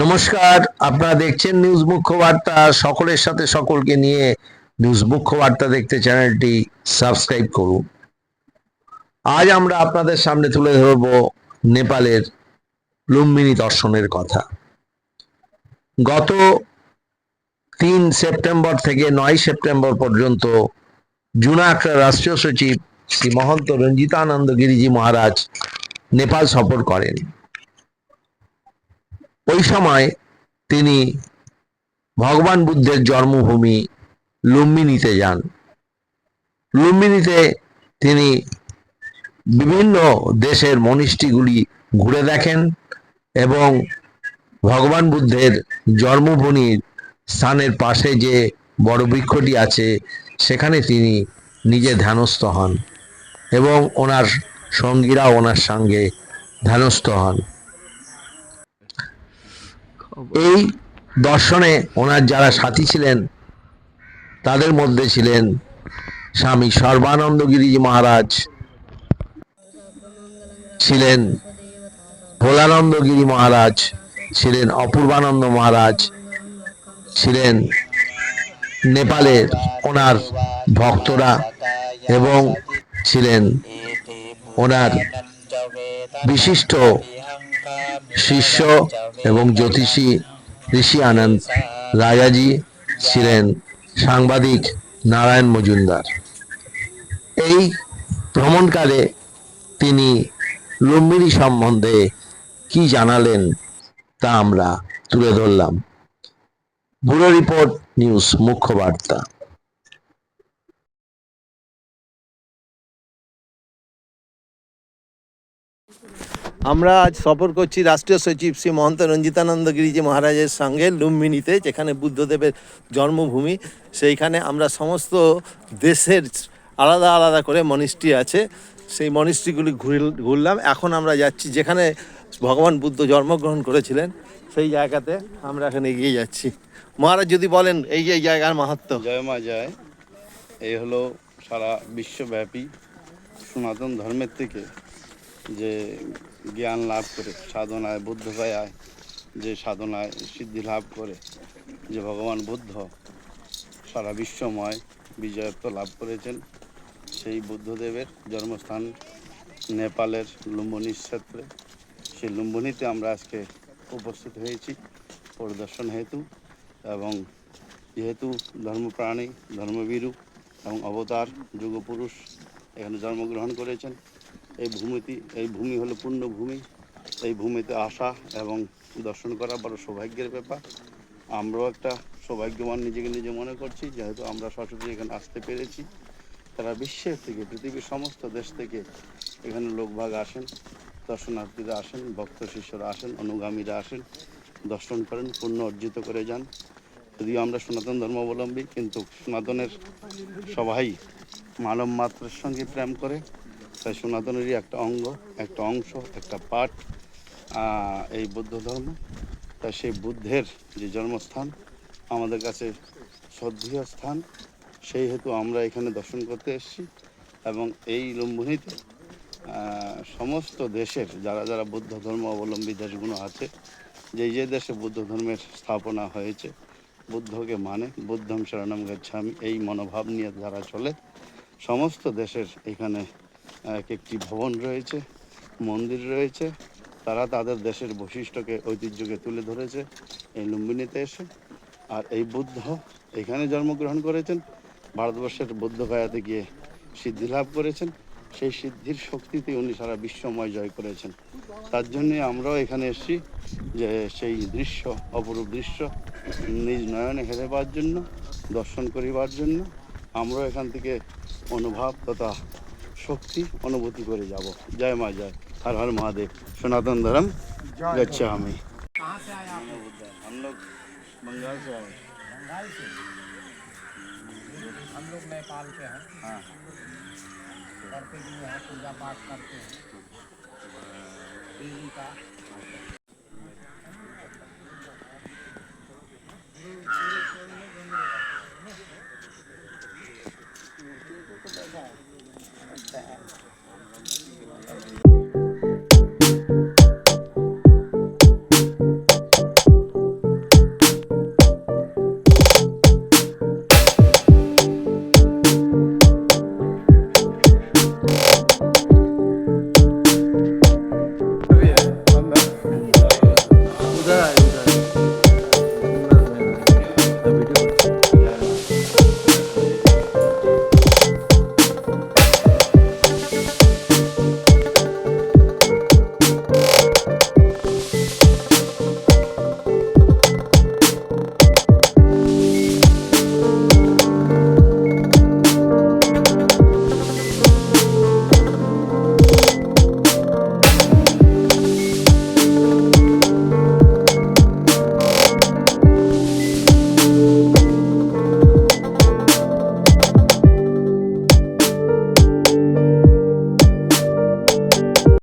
নমস্কার, আপনারা দেখছেন নিউজ মুখ্য বার্তা সকলের সাথে সকলকে নিয়ে নিউজ মুখ্য বার্তা দেখতে চ্যানেলটি সাবস্ক্রাইব করুন। আজ আমরা আপনাদের সামনে তুলে ধরব নেপালের লুম্বিনী দর্শনের কথা। গত তিন সেপ্টেম্বর থেকে নয় সেপ্টেম্বর পর্যন্ত জুনাকড়া রাষ্ট্রীয় সচিব শ্রী মহন্ত রঞ্জিতানন্দ গিরিজি মহারাজ নেপাল সফর করেন। ওই সময় তিনি ভগবান বুদ্ধের জন্মভূমি লুম্বিনীতে যান। লুম্বিনীতে তিনি বিভিন্ন দেশের মনিষ্ঠিগুলি ঘুরে দেখেন এবং ভগবান বুদ্ধের জন্মভূমির স্থানের পাশে যে বড় বৃক্ষটি আছে, সেখানে তিনি নিজে ধ্যানস্থ হন এবং ওনার সঙ্গীরা ওনার সঙ্গে ধ্যানস্থ হন। এই দর্শনে ওনার যারা সাথী ছিলেন, তাদের মধ্যে ছিলেন স্বামী সর্বানন্দ গিরিজি মহারাজ, ছিলেন ভোলানন্দ গিরি মহারাজ, ছিলেন অপূর্বানন্দ মহারাজ, ছিলেন নেপালের ওনার ভক্তরা এবং ছিলেন ওনার বিশিষ্ট শিষ্য এবং জ্যোতিষী ঋষি আনন্দ রাজাজি ছিলেন সাংবাদিক নারায়ণ মজুমদার। এই ভ্রমণকালে তিনি লুম্বিনী সম্বন্ধে কি জানালেন তা আমরা তুলে ধরলাম। ব্যুরো রিপোর্ট, নিউজ, মুখ্য বার্তা। আমরা আজ সফর করছি রাষ্ট্রীয় সচিব শ্রী মহন্ত রঞ্জিতানন্দ গিরিজি মহারাজের সঙ্গে লুম্বিনীতে, যেখানে বুদ্ধদেবের জন্মভূমি। সেইখানে আমরা সমস্ত দেশের আলাদা আলাদা করে মনিস্ট্রি আছে। সেই মনিস্ট্রিগুলি ঘুর- ঘুরলাম। এখন আমরা যাচ্ছি যেখানে ভগবান বুদ্ধ জন্মগ্রহণ করেছিলেন, সেই জায়গাতে আমরা এখানে এগিয়ে যাচ্ছি। মহারাজ যদি বলেন, এই যে জায়গার মাহাত্ম। জয় মা জয়। এই হলো সারা বিশ্বব্যাপী সনাতন ধর্মের থেকে যে জ্ঞান লাভ করে, সাধনায় বুদ্ধ গয়ায় যে সাধনায় সিদ্ধি লাভ করে, যে ভগবান বুদ্ধ সারা বিশ্বময় বিজয়ত্ব লাভ করেছেন, সেই বুদ্ধদেবের জন্মস্থান নেপালের লুম্বনী ক্ষেত্রে। সেই লুম্বনীতে আমরা আজকে উপস্থিত হয়েছি পরিদর্শন হেতু এবং যেহেতু ধর্মপ্রাণী ধর্মবীরু এবং অবতার, যুগপুরুষ এখানে জন্মগ্রহণ করেছেন। এই ভূমিটি এই ভূমি হলো পুণ্যভূমি। এই ভূমিতে আসা এবং দর্শন করা বড় সৌভাগ্যের ব্যাপার। আমরাও একটা সৌভাগ্যবান নিজেকে নিজে মনে করছি, যেহেতু আমরা সরাসরি এখানে আসতে পেরেছি। তারা বিশ্বের থেকে, পৃথিবীর সমস্ত দেশ থেকে এখানে লোকভাগ আসেন, দর্শনার্থীরা আসেন, ভক্ত শিষ্যরা আসেন, অনুগামীরা আসেন, দর্শন করেন, পুণ্য অর্জিত করে যান। যদিও আমরা সনাতন ধর্মাবলম্বী, কিন্তু সনাতনের সবাই মানব মাত্রের সঙ্গে প্রেম করে। তাই সনাতনেরই একটা অঙ্গ, একটা অংশ, একটা পাঠ এই বৌদ্ধ ধর্ম। তাই সেই বুদ্ধের যে জন্মস্থান, আমাদের কাছে শ্রদ্ধেয় স্থান, সেই হেতু আমরা এখানে দর্শন করতে এসেছি এবং এই লুম্বিনীতে সমস্ত দেশের যারা যারা বুদ্ধ ধর্ম অবলম্বী দেশগুলো আছে, যে যে দেশে বুদ্ধ ধর্মের স্থাপনা হয়েছে, বুদ্ধকে মানে বুদ্ধম শরণম গচ্ছামি, এই মনোভাব নিয়ে যারা চলে, সমস্ত দেশের এখানে এক একটি ভবন রয়েছে, মন্দির রয়েছে। তারা তাদের দেশের বৈশিষ্ট্যকে, ঐতিহ্যকে তুলে ধরেছে এই লুম্বিনীতে এসে। আর এই বুদ্ধ এখানে জন্মগ্রহণ করেছেন। ভারতবর্ষের বুদ্ধ গায়াতে গিয়ে সিদ্ধি লাভ করেছেন। সেই সিদ্ধির শক্তিতে উনি সারা বিশ্বময় জয় করেছেন। তার জন্যে আমরাও এখানে এসেছি যে সেই দৃশ্য, অপরূপ দৃশ্য নিজ নয়নে হেরেবার জন্য, দর্শন করিবার জন্য, আমরাও এখান থেকে অনুভব তথা শক্তি অনুভূতি করে যাব। জয় মা জয়। হর হর মহাদেব। সনাতন ধর্ম যাচ্ছে আমি।